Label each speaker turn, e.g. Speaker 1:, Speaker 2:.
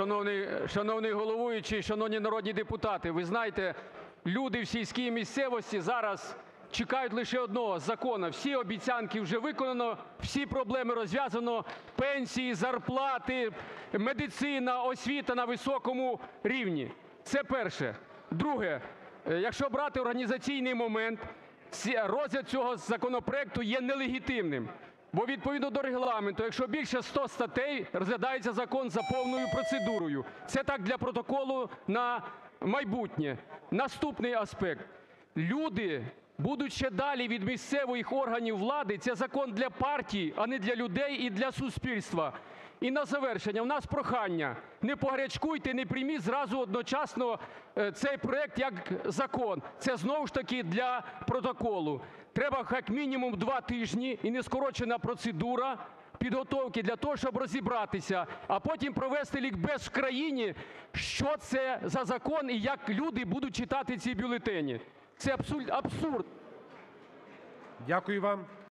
Speaker 1: Шановний шановний головуючий, шановні народні депутати, ви знаєте, люди в сільській місцевості зараз чекають лише одного – закону. Всі обіцянки вже виконано, всі проблеми розв'язано: пенсії, зарплати, медицина, освіта на високому рівні. Це перше. Друге. Якщо брати організаційний момент, розгляд цього законопроекту є нелегітимним. Бо відповідно до Регламенту, якщо більше 100 статей, розглядається закон за повною процедурою. Це так для протоколу на майбутнє. Наступний аспект. Люди будуть ще далі від місцевих органів влади, це закон для партій, а не для людей і для суспільства. І на завершення. У нас прохання: не погарячкуйте, не прийміть зразу одночасно цей проект як закон. Це знову ж таки для протоколу. Треба як мінімум два тижні і нескорочена процедура підготовки для того, щоб розібратися, а потім провести лікбез в країні, що це за закон і як люди будуть читати ці бюлетені. Це абсурд.
Speaker 2: Дякую вам.